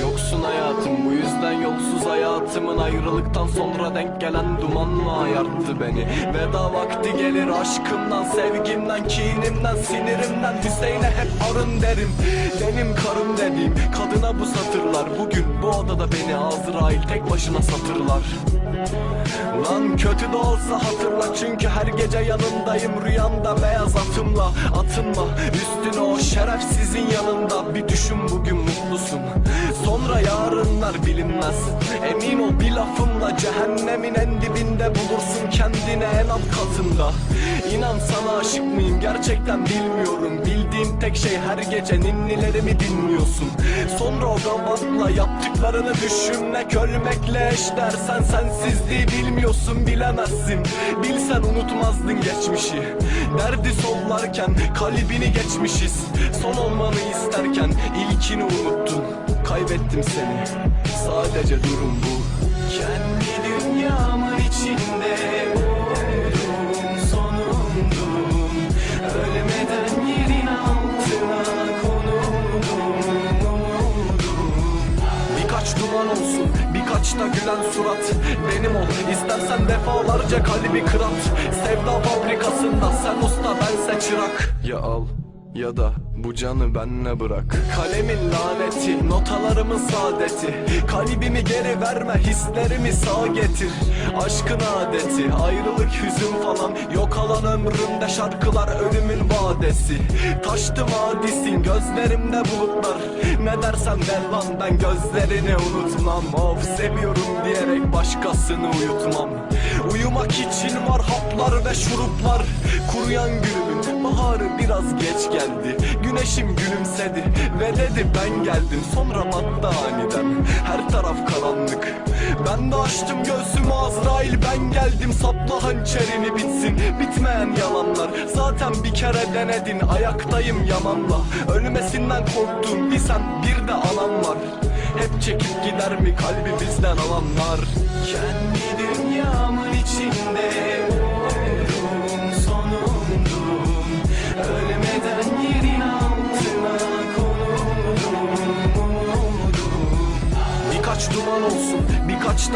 Yoksun hayatım bu yüzden yoksuz hayatımın ayrılıktan sonra denk gelen dumanla ayarttı beni. Veda vakti gelir aşkımdan sevgimden kinimden sinirimden Hüseyin'e hep arın derim. Benim karım dediğim kadına bu satırlar. Bugün bu odada beni Azrail tek başına satırlar. Lan kötü de olsa hatırla çünkü her gece yanındayım. Rüyamda beyaz atımla atınma. Üstüne o şerefsizin yanında. Bir düşün bugün mutlusun yarınlar bilinmez Emin ol bir lafımla Cehennemin en dibinde bulursun kendini en alt katında. İnan sana aşık mıyım? Gerçekten bilmiyorum. Bildiğim tek şey her gece ninnilerimi dinliyorsun. Sonra o gavatla yaptıklarını düşünmek ölmekle eşdersen sensizliği bilmiyorsun bilemezsin. Bilsen unutmazdın geçmişi. Derdi sollarken kalbini geçmişiz. Son olmanı isterken ilkini unuttun Kaybettim seni. Sadece durum bu. Kendi dünyamın içinde buldum sonundum. Ölmeden yerin altına konundum umudum Birkaç duman olsun, birkaç da gülen surat. Benim ol, istersen defalarca kalbi kırat. Sevda fabrikasında sen usta bense çırak. Ya al ya da bu canı benle bırak. Kalemin laneti, notalarımın saadeti. Kalbimi geri verme, hislerimi sağ getir. Aşkın adeti, ayrılık hüzün falan. Yok alan ömrümde şarkılar ölümün vadesi. Taştı vadisin gözlerimde bulutlar. Ne dersen der lan ben gözlerini unutmam. Of seviyorum diyerek başkasını uyutmam Uyumak için var haplar ve şuruplar. Kuruyan gülümün baharı biraz geç geldi. Güneşim gülümsedi ve dedi ben geldim. Sonra battı aniden her taraf karanlık. Ben de açtım göğsümü Azrail ben geldim. Sapla hançerini bitsin bitmeyen yalanlar. Zaten bir kere denedin ayaktayım yamanla. Ölmesinden korktuğum bir bir de anam var hep çekip gider mi kalbimizden alanlar? Kendi dünyamın içinde Oldum sonundum. Ölmeden yerin altına konumdum Umudum. Birkaç duman olsun birkaç